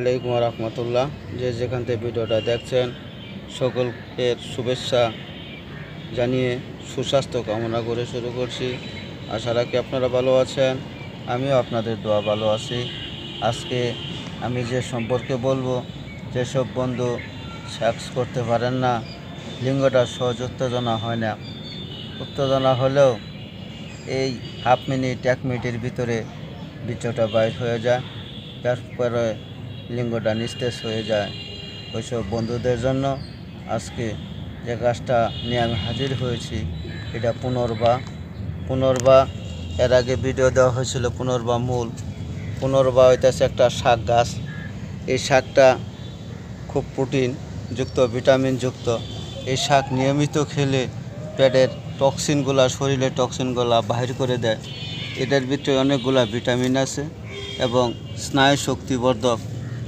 আলাইকুম রহমতুল্লাহ। যে যেখান থেকে ভিডিওটা দেখছেন সকলের শুভেচ্ছা জানিয়ে সুস্বাস্থ্য কামনা করে শুরু করছি। আশা রাখি আপনারা ভালো আছেন, আমিও আপনাদের দোয়া ভালো আছি। আজকে আমি যে সম্পর্কে বলব, যেসব বন্ধু সেক্স করতে পারেন না, লিঙ্গটা সহজ উত্তেজনা হয় না। উত্তেজনা হলেও এই হাফ মিনিট, এক মিনিটের ভিতরে বিচটা বাইর হয়ে যায়। তারপরে লিঙ্গটা নিস্তেজ হয়ে যায়। ওইসব বন্ধুদের জন্য আজকে যে গাছটা নিয়ে আমি হাজির হয়েছি, এটা পুনর্বা পুনর্বা এর আগে ভিডিও দেওয়া হয়েছিল পুনর্বা মূল। পুনর্বা হইতেছে একটা শাক গাছ। এই শাকটা খুব প্রোটিন যুক্ত ভিটামিন যুক্ত। এই শাক নিয়মিত খেলে পেটের টক্সিনগুলা শরীরের টক্সিনগুলা বাহির করে দেয়। এটার ভিতরে অনেকগুলা ভিটামিন আছে এবং স্নায়ু শক্তিবর্ধক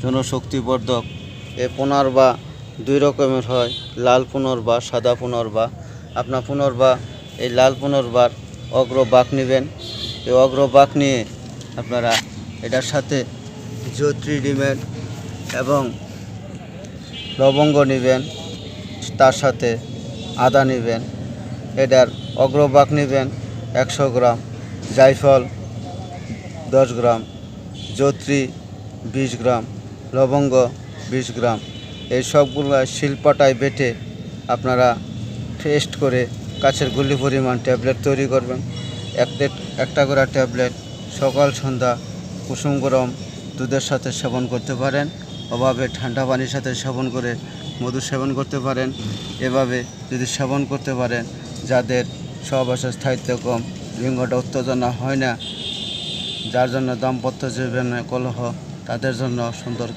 জনশক্তিবর্ধক। এ পুনর্বা দুই রকমের হয়, লাল পুনর্বা, সাদা পুনর্বা। আপনার পুনর্বা, এই লাল পুনর্বার অগ্রবাক নেবেন। এই অগ্রবাক নিয়ে আপনারা এটার সাথে জত্রি ডিমের এবং লবঙ্গ নেবেন, তার সাথে আদা নেবেন। এটার অগ্রবাক নেবেন একশো গ্রাম, জায়ফল দশ গ্রাম জত্রি বিশ গ্রাম। লবঙ্গ, বিশ গ্রাম, এই সবগুলো শিলপাটায় বেটে আপনারা টেস্ট করে কাছের গুলি পরিমাণ ট্যাবলেট তৈরি করবেন। একটা একটা করে ট্যাবলেট, সকাল, সন্ধ্যা কুসুম গরম দুধের সাথে সেবন করতে পারেন, অভাবে ঠান্ডা পানির সাথে সেবন করে মধু সেবন করতে পারেন, এভাবে যদি সেবন করতে পারেন, যাদের সহবাসের স্থায়িত্ব কম, লিঙ্গটা উত্তেজনা হয় না, যার জন্য দাম্পত্য জীবনে কলহ, তাদের জন্য সুন্দর